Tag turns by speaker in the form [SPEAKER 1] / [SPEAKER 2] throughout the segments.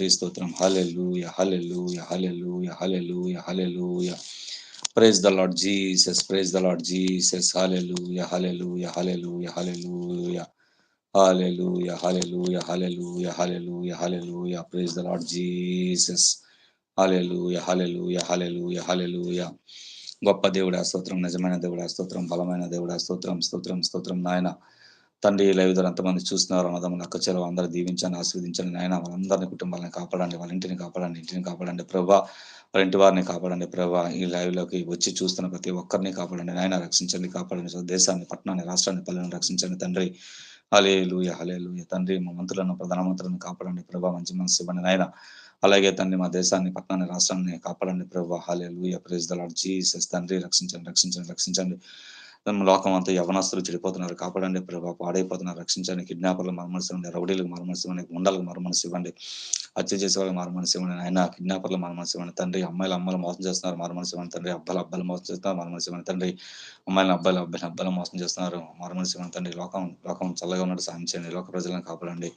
[SPEAKER 1] తండ్రి స్తోత్రం. హలెలు హలెలు హలెలు హలెలు హలెలు praise the Lord Jesus praise the Lord Jesus హలెలు హలెలు హలెలు హలెలు హలెలు హలెలు హలెలు హలెలు హలెలు ప్రైజ్ ద లాడ్ జీసస్ హలెలు హలెలు హలెలు హలెలు గొప్ప దేవుడా స్తోత్రం నిజమైన దేవుడా స్తోత్రం బలమైన దేవుడా స్తోత్రం స్తోత్రం స్తోత్రం నాయన. తండ్రి లైవ్ ద్వారా ఎంతమంది చూస్తున్నారు అన్నదమ్ములు అక్క చెలవు అందరూ దీవించండి ఆస్వాదించండి నాయన వాళ్ళందరినీ కుటుంబాలను కాపాడండి వాళ్ళ ఇంటిని కాపాడండి ఇంటిని కాపాడండి. ప్రభా వాళ్ళ ఇంటి వారిని కాపాడండి ప్రభా. ఈ లైవ్లోకి వచ్చి చూస్తున్న ప్రతి ఒక్కరిని కాపాడండి. నాయన రక్షించండి కాపాడండి. దేశాన్ని పట్టణాన్ని రాష్ట్రాన్ని పల్లెలను రక్షించండి తండ్రి. హలే లూయ తండ్రి మా మంత్రులను ప్రధానమంత్రులను కాపాడండి ప్రభా. మంచి మనసు ఇవ్వండి నాయన. అలాగే తండ్రి మా దేశాన్ని పట్టణాన్ని రాష్ట్రాన్ని కాపాడండి ప్రభా. హలే ప్రేజ్ ద జీసస్ తండ్రి రక్షించండి రక్షించండి రక్షించండి. లోకం అంతా యవనస్తులు చెడిపోతున్నారు. కాపాడండి ప్రభా. పాడైపోతున్నారు. రక్షించండి. కిడ్నాపర్లు మరమనసు ఇవ్వండి రౌడీలకు మరమనసు ఇవ్వండి గుండలకు మరమనసు ఇవ్వండి హత్య చేసే వాళ్ళకి మరమనసు ఇవ్వండి ఆయన కిడ్నాపర్లు మరమనసు ఇవ్వండి తండ్రి అమ్మాయిలు అమ్మాయిలు మోసం చేస్తున్నారు. మరమనసు ఇవ్వండి తండ్రి. అబ్బాయిలు అబ్బాయిలు మోసం చేస్తున్నారు. మరమనసు ఇవ్వండి తండ్రి. అమ్మాయిలు అబ్బాయిలు అబ్బాయిలు అబ్బాయిలు మోసం చేస్తున్నారు. మరమనసు ఇవ్వండి తండ్రి. లోకం లోకం చల్లగా ఉన్నట్టు సాయం చేయండి లోక ప్రజలను కాపాడండి.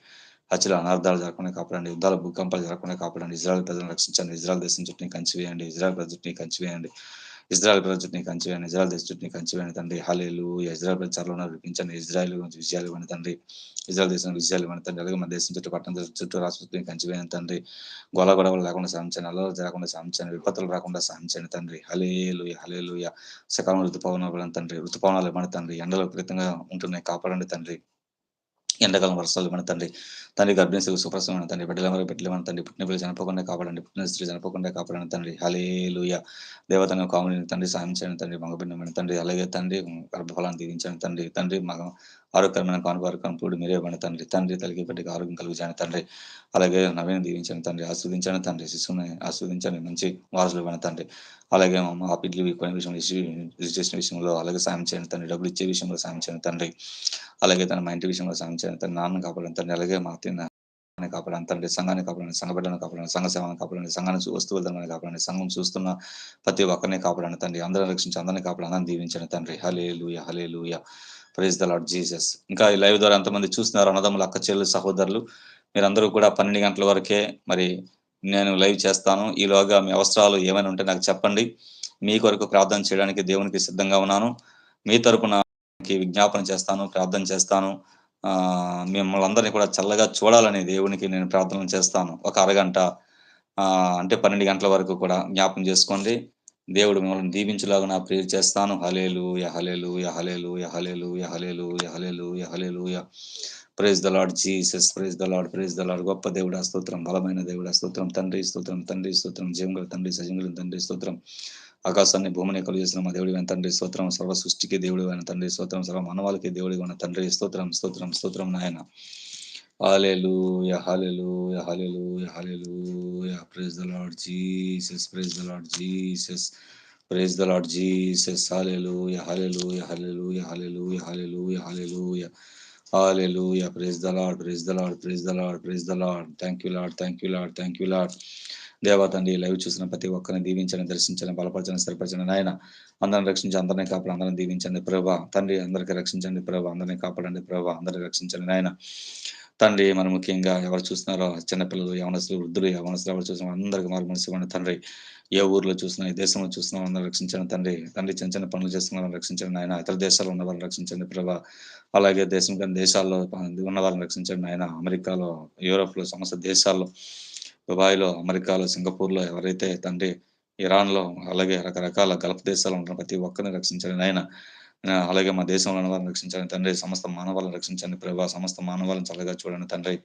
[SPEAKER 1] హత్యలు అనార్థాలు జరగకుండా కాపాడండి. యుద్ధాలు భూకంపాలు జరగకుండా కాపాడండి. ఇజ్రాయల్ ప్రజలను రక్షించండి. ఇజ్రాయల్ దేశం చుట్టూ కంచివేయండి. ఇజ్రాయల్ ప్రజల చుట్టూ కంచివేయండి. ఇజ్రాయల్ ప్రజల చుట్టూ కంచివేయండి ఇజ్రాయల్ దేశ చుట్టూ కంచివేయండి తండ్రి. హలేలు ఇజ్రాయల్ ప్రచారంలో నడిపించండి ఇజ్రాయల్ గురించి విజయాలు ఇవ్వండి తండ్రి. ఇజ్రాయల్ దేశం విజయాలు ఇవ్వండి తండ్రి. అలాగే మన దేశం చుట్టూ పట్టణం చుట్టూ రాష్ట్రం కంచివేయండి తండ్రి. గొల గొడవలు లేకుండా సాధించండి. అల్లలు జరగకుండా సాధించండి. విపత్తులు రాకుండా సాధించండి తండ్రి. హలేలు హలేలు సకాలంలో ఋతుపవనాలు తండ్రి. ఋతుపవనాలు ఇవ్వండి తండ్రి. ఎండలు విపరీతంగా ఉంటున్నాయి. కాపాడండి తండ్రి. ఎండాకాలం వర్షాలు మన తండ్రి తండ్రి గర్భిణీ సుప్రసమైన తండ్రి బిడ్డలందరూ మరి తండ్రి పుట్టిన పిల్లలు చనిపోకుండా కాపాడండి పుట్టిన స్త్రీ చనిపోకుండా కాపాడండి తండ్రి. హలేలుయ దేవతను కాముని తండ్రి సాయం చేయండి తండ్రి మగబిడ్డమైన తండ్రి. అలాగే తండ్రి గర్భఫలాన్ని దీవించండి తండ్రి తండ్రి మగ ఆరోగ్యకరమైన కానుబారకం పూడి మీరే ఇవ్వండి తండ్రి తండ్రి తల్లికి ఆరోగ్యం కలిగించండి తండ్రి. అలాగే నవీన దీవించండి తండ్రి ఆస్వాదించండి తండ్రి శిశువుని ఆస్వాదించండి మంచి వారసులు ఇవ్వండి తండ్రి. అలాగే మా ఆపిడ్లు కొన్ని విషయంలో రిజిస్ట్రేషన్ విషయంలో అలాగే సాయం చేయండి తండ్రి డబ్బులు ఇచ్చే విషయంలో సాయం చేయండి తండ్రి. అలాగే తన మా ఇంటి విషయంలో సాయం చేయండి తండ్రి నాన్న కాపాడండి తండ్రి. అలాగే మా తిన్న కాపాడండి తండ్రి సంఘాన్ని కాపాడండి సంఘ బిడ్డలను కాపాడండి సంఘ సేవను కాపాడండి సంఘాన్ని వస్తువుల ధనాన్ని కాపాడండి సంఘం చూస్తున్న ప్రతి ఒక్కరిని కాపాడండి తండ్రి. అందరిని రక్షించి అందరిని కాపాడండి అందరిని దీవించండి తండ్రి. హలే లూయ హలే లూయ ప్రైజ్ ద లాడ్ జీసస్ ఇంకా ఈ లైవ్ ద్వారా ఎంతమంది చూస్తున్నారు అన్నదమ్ములు అక్క చెల్లు సహోదరులు మీరందరూ కూడా పన్నెండు గంటల వరకే మరి నేను లైవ్ చేస్తాను. ఈలోగా మీ అవసరాలు ఏమైనా ఉంటే నాకు చెప్పండి. మీ కొరకు ప్రార్థన చేయడానికి దేవునికి సిద్ధంగా ఉన్నాను. మీ తరపున విజ్ఞాపన చేస్తాను ప్రార్థన చేస్తాను. మిమ్మల్ని అందరినీ కూడా చల్లగా చూడాలని దేవునికి నేను ప్రార్థన చేస్తాను. ఒక అరగంట అంటే పన్నెండు గంటల వరకు కూడా జ్ఞాపం చేసుకోండి. దేవుడు మిమ్మల్ని దీవించులాగా నా ప్రేర్ చేస్తాను. హలేలు యహలేలు యహలేలు యహలేలు యహలేలు యహలేలు యహలేలు praise the Lord Jesus praise the Lord praise the Lord గొప్ప దేవుడు స్తోత్రం బలమైన దేవుడు స్తోత్రం. తండ్రి స్తోత్రం తండ్రి స్తోత్రం. జీవంగల తండ్రి సజంగల తండ్రి స్తోత్రం. ఆకాశాన్ని భూమిని కలు చేసిన మా దేవుడి అయిన తండ్రి స్తోత్రం సర్వ సృష్టికి దేవుడి అయిన తండ్రి స్తోత్రం సర్వ మానవాళికి దేవుడి అయిన తండ్రి స్తోత్రం స్తోత్రం స్తోత్రం నాయన Hallelujah, hallelujah, hallelujah, hallelujah. Praise the Lord Jesus, praise the Lord Jesus. Praise the Lord Jesus. Hallelujah, hallelujah, hallelujah, hallelujah, hallelujah, hallelujah. Hallelujah. Praise the Lord, praise the Lord, praise the Lord, praise the Lord. Thank you, Lord, thank you, Lord, thank you, Lord. దేవా తండ్రి live చూసిన ప్రతి ఒక్కరిని దీవించండి దర్శించండి బలపరచండి స్థిరపరచండి. నాయన అందరిని రక్షించి అందరినీ కాపాడు అందరిని దీవించండి ప్రభా. తండ్రి అందరికీ రక్షించండి ప్రభా. అందరినీ కాపాడండి ప్రభా. అందరినీ రక్షించండి నాయన. తండ్రి మనం ముఖ్యంగా ఎవరు చూస్తున్నారో చిన్నపిల్లలు యవనస్తులు వృద్ధులు యవనస్తులు ఎవరు చూసిన అందరికి మారు మనసు తండ్రి. ఏ ఊర్లో చూసినా ఏ దేశంలో చూసినా అందరూ రక్షించండి తండ్రి. తండ్రి చిన్న చిన్న పనులు చేస్తున్న వాళ్ళని రక్షించండి ఆయన ఇతర దేశాల్లో ఉన్న వాళ్ళని రక్షించండి ప్రభా. అలాగే దేశం కానీ దేశాల్లో ఉన్న వాళ్ళని రక్షించండి ఆయన అమెరికాలో యూరోప్లో సమస్త దేశాల్లో దుబాయ్లో అమెరికాలో సింగపూర్లో ఎవరైతే తండ్రి ఇరాన్లో అలాగే రకరకాల గల్ఫ్ దేశాల్లో ఉన్న ప్రతి ఒక్కరిని రక్షించండి ఆయన అలాగే మా దేశంలో ఉన్న వాళ్ళని రక్షించండి తండ్రి సమస్త మానవాళ్ళని రక్షించండి ప్రభా. సమస్త మానవాళ్ళని చల్లగా చూడండి తండ్రి.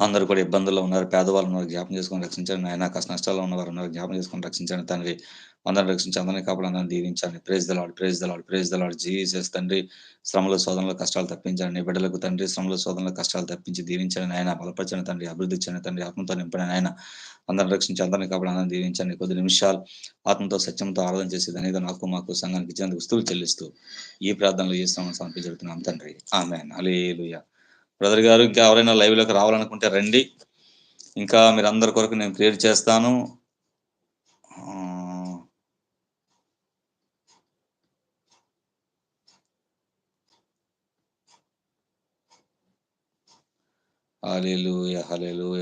[SPEAKER 1] అందరూ కూడా ఇబ్బందుల్లో ఉన్నారు. పేదవాళ్ళు ఉన్నారు జ్ఞాపం చేసుకొని రక్షించండి ఆయన కష్ట నష్టాల్లో ఉన్నవారు ఉన్నారు జ్ఞాపం చేసుకొని రక్షించండి తండ్రి. అందరిని రక్షించి అందరినీ కాపాడు అందరిని దీవించండి praise the lord praise the lord praise the lord Jesus తండ్రి శ్రమల శోధనలో కష్టాలు తప్పించండి. నీ బిడ్డలకు తండ్రి శ్రమల శోధనలో కష్టాలు తప్పించి దీవించండి ఆయన బలపరచండి తండ్రి అభివృద్ధి ఇచ్చండి తండ్రి. ఆత్మతో నింపండి ఆయన అందరిని రక్షించి అందరినీ కాపాడు అందరిని దీవించండి. కొద్ది నిమిషాలు ఆత్మతో సత్యంతో ఆరాధన చేసి అనేది నాకు మాకు సంఘానికి ఇచ్చేందుకు వస్తువులు చెల్లిస్తూ ఈ ప్రార్థనలు చేస్తామని సమర్పించుతున్నాం తండ్రి. ఆమె అలేలుయ బ్రదర్ గారు ఇంకా ఎవరైనా లైవ్లోకి రావాలనుకుంటే రండి. ఇంకా మీరు అందరి కొరకు నేను ప్రేర్ చేస్తాను. హలేలు హలేలు